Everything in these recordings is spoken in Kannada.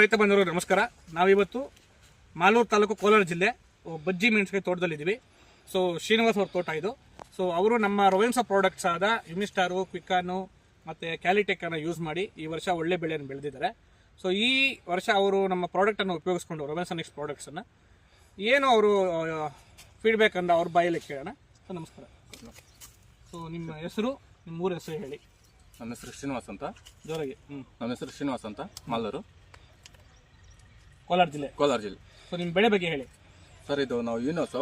ರೈತ ಬಂಧುಗಳು ನಮಸ್ಕಾರ. ನಾವಿವತ್ತು ಮಾಲೂರು ತಾಲೂಕು ಕೋಲಾರ ಜಿಲ್ಲೆ ಬಜ್ಜಿ ಮೆಣಸಿನಕಾಯಿ ತೋಟದಲ್ಲಿದ್ದೀವಿ. ಸೊ ಶ್ರೀನಿವಾಸ್ ಅವ್ರ ತೋಟ ಇದು. ಸೊ ಅವರು ನಮ್ಮ ರೊವೆನ್ಸಾ ಪ್ರಾಡಕ್ಟ್ಸ್ ಆದ ಯುನಿಸ್ಟಾರು ಕ್ವಿಕ್ಕಾನು ಮತ್ತು ಕ್ಯಾಲಿಟೆಕ್ಕನ್ನು ಯೂಸ್ ಮಾಡಿ ಈ ವರ್ಷ ಒಳ್ಳೆ ಬೆಳೆಯನ್ನು ಬೆಳೆದಿದ್ದಾರೆ. ಸೊ ಈ ವರ್ಷ ಅವರು ನಮ್ಮ ಪ್ರಾಡಕ್ಟನ್ನು ಉಪಯೋಗಿಸ್ಕೊಂಡು ರೊವೆನ್ಸಾ ನೆಕ್ಸ್ಟ್ ಪ್ರಾಡಕ್ಟ್ಸನ್ನು ಏನು ಅವರು ಫೀಡ್ಬ್ಯಾಕ್ ಅಂದ ಅವ್ರ ಬಾಯಲ್ಲಿ ಕೇಳೋಣ. ಸೊ ನಮಸ್ಕಾರ. ಸೊ ನಿಮ್ಮ ಹೆಸರು ನಿಮ್ಮ ಊರ ಹೆಸರು ಹೇಳಿ. ನನ್ನ ಹೆಸರು ಶ್ರೀನಿವಾಸ್ ಅಂತ. ಜೋರಾಗಿ ಹ್ಞೂ ನನ್ನ ಹೆಸರು ಶ್ರೀನಿವಾಸ್ ಅಂತ ಮಾಲೂರು. ಕೋಲಾರ ಜಿಲ್ಲೆ. ಕೋಲಾರ ಜಿಲ್ಲೆ. ಸೊ ನಿಮ್ಮ ಬೆಳೆ ಬಗ್ಗೆ ಹೇಳಿ. ಸರ್ ಇದು ನಾವು ವಿನೋಸ್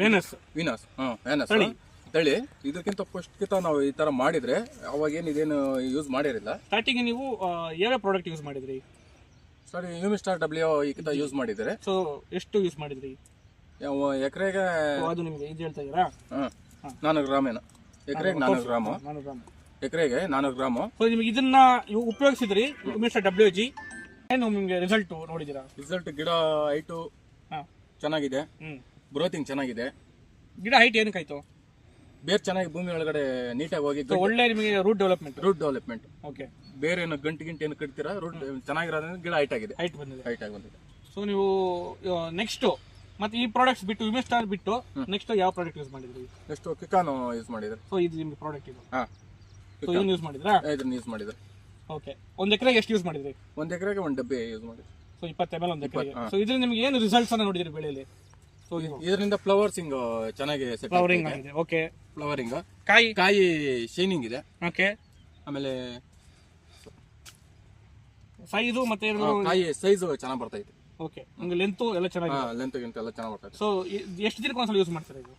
ವೇನಸ್. ವಿನಸ್ ಹಾಂ ವೇನಸ್. ತಳಿ. ತಳಿ ಇದಕ್ಕಿಂತ ಪುಷ್ಟಿತ ನಾವು ಈ ಥರ ಮಾಡಿದ್ರೆ ಅವಾಗ ಏನು ಇದೇನು ಯೂಸ್ ಮಾಡಿರಲಿಲ್ಲ. ಸ್ಟಾರ್ಟಿಂಗ್ ನೀವು ಆ, ಯಾವ್ಯಾವ ಪ್ರಾಡಕ್ಟ್ ಯೂಸ್ ಮಾಡಿದ್ರಿ? ಸರ್ ಯೂಮಿಸ್ಟಾರ್ ಡಬ್ಲ್ಯೂ ಈಗಿಂತ ಯೂಸ್ ಮಾಡಿದರೆ. ಸೊ ಎಷ್ಟು ಯೂಸ್ ಮಾಡಿದ್ರಿ? ಎಕರೆಗೆ? ಸೊ ಅದು ನಿಮಗೆ ಇದು ಹೇಳ್ತಾ ಇದ್ದೀರಾ? ಹಾಂ ನಾನು ಗ್ರಾಮೇನ ಎಕರೆಗೆ ನಾಲ್ಕು ಗ್ರಾಮು. ನಾನು ಗ್ರಾಮ. ಎಕರೆಗೆ ನಾನು ಗ್ರಾಮು. ಸೊ ನಿಮಗೆ ಇದನ್ನ ಉಪಯೋಗಿಸಿದ್ರಿ ಮಿಸ್ಟರ್ ಡಬ್ಲ್ಯೂ ಜಿ ಏನು ನಿಮಗೆ ರಿಸಲ್ಟ್ ನೋಡಿದ್ದೀರಾ? ರಿಸಲ್ಟ್ ಗಿಡ ಹೈಟು ಹಾಂ. ಚೆನ್ನಾಗಿದೆ. ಹ್ಞೂ ಗ್ರೋತಿಂಗ್ ಚೆನ್ನಾಗಿದೆ. ಗಿಡ ಹೈಟ್ ಏನಕ್ಕಾಯ್ತು? ಬೇರೆ ಚೆನ್ನಾಗಿ ಭೂಮಿ ಒಳಗಡೆ ನೀಟಾಗಿ ಹೋಗಿ ಸೊ ಒಳ್ಳೆ ನಿಮಗೆ root development root development okay ಬೇರೆ ಏನು ಗಂಟು ಗಿಂಟು ಏನು ಕಟ್ತೀರಾ ರೂಟ್ ಚೆನ್ನಾಗಿರೋದ್ರಿಂದ ಗಿಡ ಹೈಟ್ ಆಗಿದೆ. ಹೈಟ್ ಬಂದಿದೆ. ಹೈಟ್ ಆಗಿ ಬಂದಿದೆ. ಸೊ ನೀವು ನೆಕ್ಸ್ಟ್ ಮತ್ತೆ ಈ ಪ್ರಾಡಕ್ಟ್ ಬಿಟ್ಟು ವಿಮೆಸ್ಟಾರ್ ಬಿಟ್ಟು ನೆಕ್ಸ್ಟ್ ಯಾವ ಪ್ರಾಡಕ್ಟ್ ಯೂಸ್ ಮಾಡಿದ್ರಿ? ನೆಕ್ಸ್ಟ್ ಕಿಕಾನು ಯೂಸ್ ಮಾಡಿದ್ರೆ. ಸೊ ಇದು ನಿಮ್ಗೆ ಪ್ರಾಡಕ್ಟ್ ಇದು. ಹಾಂ. ಯೂಸ್ ಮಾಡಿದ್ರಾ? ಇದನ್ನ ಯೂಸ್ ಮಾಡಿದ್ರೆ. ಓಕೆ ಒಂದು ಎಕರೆಗೆ ಎಷ್ಟು ಯೂಸ್ ಮಾಡಿದ್ರಿ? ಒಂದು ಎಕರೆಗೆ ಒಂದು ಡಬ್ಬಿ ಯೂಸ್ ಮಾಡಿದ್ರೆ ಸೊ ಇಪ್ಪತ್ತು ಎಂ ಎಲ್ ಒಂದು ಎಕರೆಗೆ. ಸೊ ಇದರಿಂದ ನಿಮ್ಗೆ ಏನು ರಿಸಲ್ಟ್ಸ್ ಅನ್ನ ನೋಡಿದ್ರಿ ಬೆಳೆಯಲ್ಲಿ? ಸೊ ಇದರಿಂದ ಫ್ಲವರ್ಸಿಂಗ್ ಚೆನ್ನಾಗಿ ಫ್ಲವರಿಂಗ್ ಆಗಿದೆ. ಓಕೆ ಫ್ಲವರಿಂಗ್ ಕಾಯಿ. ಕಾಯಿ ಶೈನಿಂಗ್ ಇದೆ. ಓಕೆ ಆಮೇಲೆ ಸೈಜು ಮತ್ತೆ ಕಾಯಿ ಸೈಜ್ ಚೆನ್ನಾಗಿ ಬರ್ತೈತೆ ಓಕೆ ನಿಮ್ಗೆ ಲೆಂತು ಎಲ್ಲ ಚೆನ್ನಾಗಿ ಲೆಂತ್ ಗಿಂತ ಎಲ್ಲ ಚೆನ್ನಾಗಿ ಬರ್ತೈತೆ ಸೊ ಎಷ್ಟು ದಿನಕ್ಕೆ ಒಂದ್ಸಲ ಯೂಸ್ ಮಾಡ್ತಾರೆ ಇದು?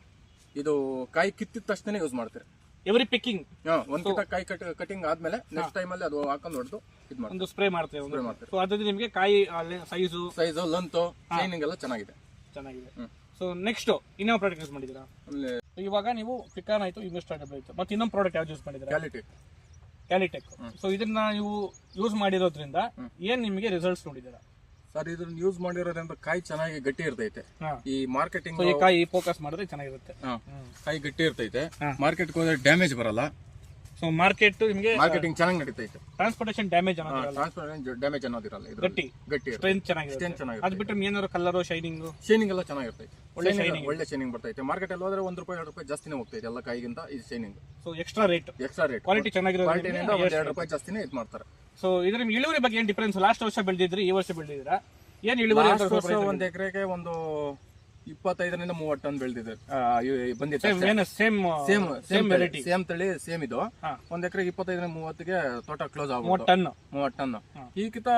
ಇದು ಕಾಯಿ ಕಿತ್ತಿದ ತಕ್ಷಣ ಯೂಸ್ ಮಾಡ್ತಾರೆ. ಎವ್ರಿ ಪಿಕ್ಕಿಂಗ್ ಹಾ ಒಂದ್ ಕಿತ ಕಾಯಿ ಕಟ್ ಕಟಿಂಗ್ ಆದ್ಮೇಲೆ ನೆಕ್ಸ್ಟ್ ಟೈಮ್ ಅಲ್ಲಿ ಅದು ಹಾಕೊಂಡು ಹೊಡೆದು ಇದು ಒಂದು ಸ್ಪ್ರೇ ಮಾಡ್ತೇವೆ ಸ್ಪ್ರೇ ಮಾಡ್ತಾರೆ. ಸೊ ಅದ್ರಲ್ಲಿ ನಿಮಗೆ ಕಾಯಿ ಸೈಜು ಸೈಜು ಲಂತು ಶೈನಿಂಗ್ ಎಲ್ಲ ಚೆನ್ನಾಗಿದೆ. ಚೆನ್ನಾಗಿದೆ. ಸೊ ನೆಕ್ಸ್ಟ್ ಇನ್ಯಾವ ಪ್ರಾಡಕ್ಟ್ ಯೂಸ್ ಮಾಡಿದ್ದೀರಾ? ಇವಾಗ ನೀವು ಪಿಕಾನ್ ಆಯ್ತು ಇನ್ವೆಸ್ಟ್ ಆಯ್ತು ಮತ್ತೆ ಇನ್ನೊಂದು ಪ್ರಾಡಕ್ಟ್ ಯಾವ್ದು ಯೂಸ್ ಮಾಡಿದ್ದೀರಾ? ಕ್ವಾಲಿಟಿ ಕ್ಯಾಲಿಟೆಕ್ ಸೊ ಇದನ್ನ ನೀವು ಯೂಸ್ ಮಾಡಿರೋದ್ರಿಂದ ಏನ್ ನಿಮಗೆ ರಿಸಲ್ಟ್ಸ್ ನೋಡಿದ್ದೀರಾ? ಸರ್ ಇದನ್ನ ಯೂಸ್ ಮಾಡಿರೋದ್ರಿಂದ ಕಾಯಿ ಚೆನ್ನಾಗಿ ಗಟ್ಟಿ ಇರ್ತೈತೆ. ಈ ಮಾರ್ಕೆಟಿಂಗ್ ಕಾಯಿ ಫೋಕಸ್ ಮಾಡಿದ್ರೆ ಚೆನ್ನಾಗಿರುತ್ತೆ. ಕಾಯಿ ಗಟ್ಟಿ ಇರ್ತೈತೆ. ಮಾರ್ಕೆಟ್ ಮಾರ್ಕೆಟ್ಗೆ ಹೋದ್ರೆ ಡ್ಯಾಮೇಜ್ ಬರಲ್ಲ. ಸೊ ಮಾರ್ಕೆಟ್ ನಿಮಗೆ ಮಾರ್ಕೆಟಿಂಗ್ ಚೆನ್ನಾಗಿ ನಡೀತೈತೆ transportation damage transportation transparent damage ಅನ್ನೋದಿರಲ್ಲ ಇದ್ರಲ್ಲಿ. ಗಟ್ಟಿ ಗಟ್ಟಿ ಸ್ಟ್ರೆಂತ್ ಚೆನ್ನಾಗಿ ಸ್ಟ್ರೆಂತ್ ಚೆನ್ನಾಗಿರುತ್ತೆ. ಅದು ಬಿಟ್ಟು ಏನಾದ್ರು ಕಲರು ಶೈನಿಂಗ್ ಶೈನಿಂಗ್ ಎಲ್ಲ ಚೆನ್ನಾಗಿರ್ತೈತೆ. ಒಳ್ಳೆ shining ಒಳ್ಳೆ ಶೈನಿಂಗ್ ಬರ್ತೈತೆ ಮಾರ್ಕೆಟ್ ಅಲ್ಲಿ ಹೋದ್ರೆ ಒಂದ್ ರೂಪಾಯಿ ಎರಡು ರೂಪಾಯಿ ಜಾಸ್ತಿನೇ ಹೋಗ್ತೈತೆ ಎಲ್ಲ ಕಾಯಿಗಿಂತ ಇದು shining so extra rate extra rate quality ಚೆನ್ನಾಗಿರೋ ಕ್ವಾಲಿಟಿನಿಂದ ಒಂದ್ ಎರಡು ರೂಪಾಯಿ ಜಾಸ್ತಿನೇ ಇದು ಮಾಡ್ತಾರೆ. ಸೊ ಇದ್ರ ನಿಮ್ಗೆ ಇಳುವರಿ ಬಗ್ಗೆ ಏನ್ ಡಿಫರೆನ್ಸ್ ಲಾಸ್ಟ್ ವರ್ಷ ಬೆಳೆದಿದ್ರಿ ಈ ವರ್ಷ ಬೆಳೆದಿದ್ರ ಏನ್ ಇಳುವರಿ ಒಂದ್ ಎಕರೆಗೆ ಒಂದು ಇಪ್ಪತ್ತೈದರಿಂದ ಮೂವತ್ತು ಟನ್ ಬೆಳೆದಿದೆ. ಬಂದಿದೆ ಸೇಮ್ ಸೇಮ್ ವೆರೈಟಿ ಸೇಮ್ ತಳಿ ಸೇಮ್ ಇದು. ಒಂದ್ ಎಕರೆಗೆ ಇಪ್ಪತ್ತೈದರಿಂದ ಮೂವತ್ತಿಗೆ ತೋಟ ಕ್ಲೋಸ್ ಆಗುತ್ತೆ ಮೂವತ್ತ ಟನ್ ಮೂವತ್ತು ಟನ್ ಈಗಿತ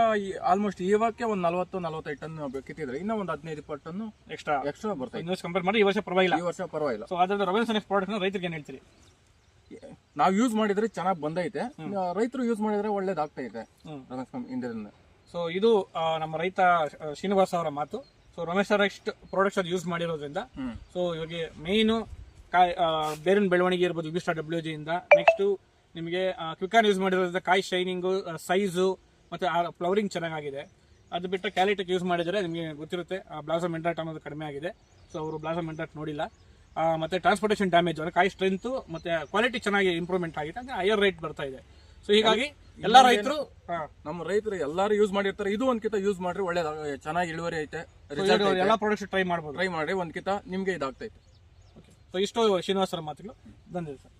ಆಲ್ಮೋಸ್ಟ್ ಇವಾಗಕ್ಕೆ ಒಂದ್ ನಲವತ್ತು ನಲವತ್ತೈದು ಟನ್ ಕಿತ್ತಿದ್ರೆ ಇನ್ನೂ ಒಂದ್ ಹದಿನೈದು ಇಪ್ಪತ್ತು ಟನ್ ಎಕ್ಸ್ಟ್ರಾ ಎಕ್ಸ್ಟ್ರಾ ಬರ್ತದೆ ಕಂಪೇರ್ ಮಾಡಿ ಈ ವರ್ಷ ಪರವಾಗಿಲ್ಲ. ಈ ವರ್ಷ ಪರವಾಗಿಲ್ಲ. ಸೊ ಅದ್ರ ರವೆನ್ಸ್ ಪ್ರಾಡಕ್ಟ್ ರೈತರಿಗೆ ಏನ್ ಹೇಳ್ತೀರಿ? ನಾವು ಯೂಸ್ ಮಾಡಿದ್ರೆ ಚೆನ್ನಾಗಿ ಬಂದೈತೆ. ರೈತರು ಯೂಸ್ ಮಾಡಿದ್ರೆ ಒಳ್ಳೇದಾಗ್ತೈತೆ. ಇಂದಿನ ಸೊ ಇದು ನಮ್ಮ ರೈತ ಶ್ರೀನಿವಾಸ್ ಅವರ ಮಾತು. ಸೊ ರಮೇಶ್ ನೆಕ್ಸ್ಟ್ ಪ್ರಾಡಕ್ಟ್ಸ್ ಅದು ಯೂಸ್ ಮಾಡಿರೋದ್ರಿಂದ. ಸೊ ಇವಾಗ ಮೇಯ್ನು ಕಾಯಿ ಆ, ಬೇರಿನ ಬೆಳವಣಿಗೆ ಇರ್ಬೋದು ವಿಸ್ಟಾ ಡಬ್ಲ್ಯೂ ಜಿ ಇಂದ. ನೆಕ್ಸ್ಟು ನಿಮಗೆ ಕ್ವಿಕಾನ್ ಯೂಸ್ ಮಾಡಿರೋದ್ರಿಂದ ಕಾಯಿ ಶೈನಿಂಗು ಸೈಜು ಮತ್ತು ಆ ಫ್ಲವರಿಂಗ್ ಚೆನ್ನಾಗಿದೆ ಅದು ಬಿಟ್ಟು ಕ್ಯಾಲಿಟಕ್ ಯೂಸ್ ಮಾಡಿದರೆ ನಿಮಗೆ ಗೊತ್ತಿರುತ್ತೆ ಬ್ಲಾಸಮ್ ಎಂಟ್ರಾಟ್ ಅನ್ನೋದು ಕಡಿಮೆ ಆಗಿದೆ. ಸೊ ಅವರು ಬ್ಲಾಸಮ್ ಎಂಟ್ರಾಟ್ ನೋಡಿಲ್ಲ. ಮತ್ತು ಮತ್ತೆ ಟ್ರಾನ್ಸ್ಪೋರ್ಟೇಷನ್ ಡ್ಯಾಮೇಜ್ ಅಂದರೆ ಕಾಯಿ ಸ್ಟ್ರೆಂತು ಮತ್ತು ಕ್ವಾಲಿಟಿ ಚೆನ್ನಾಗಿ ಇಂಪ್ರೂವ್ಮೆಂಟ್ ಆಗಿದೆ ಅಂದರೆ ಹೈಯರ್ ರೇಟ್ ಬರ್ತಾ ಇದೆ. ಸೊ ಹೀಗಾಗಿ ಎಲ್ಲ ರೈತರು ನಮ್ಮ ರೈತರು ಎಲ್ಲಾರು ಯೂಸ್ ಮಾಡಿರ್ತಾರೆ. ಇದು ಒಂದ್ಕಿತ ಯೂಸ್ ಮಾಡ್ರಿ ಒಳ್ಳೇದ ಚೆನ್ನಾಗಿ ಇಳುವರಿ ಐತೆ ಎಲ್ಲಾ ಎಲ್ಲ ಪ್ರಾಡಕ್ಟ್ಸ್ ಟ್ರೈ ಮಾಡ್ಬೋದು. ಟ್ರೈ ಮಾಡಿ ಒಂದ್ಕಿತ ನಿಮ್ಗೆ ಇದಾಗ್ತೈತೆ. ಸೊ ಇಷ್ಟು ಶ್ರೀನಿವಾಸರ ಮಾತುಗಳು. ಧನ್ಯವಾದ ಸರ್.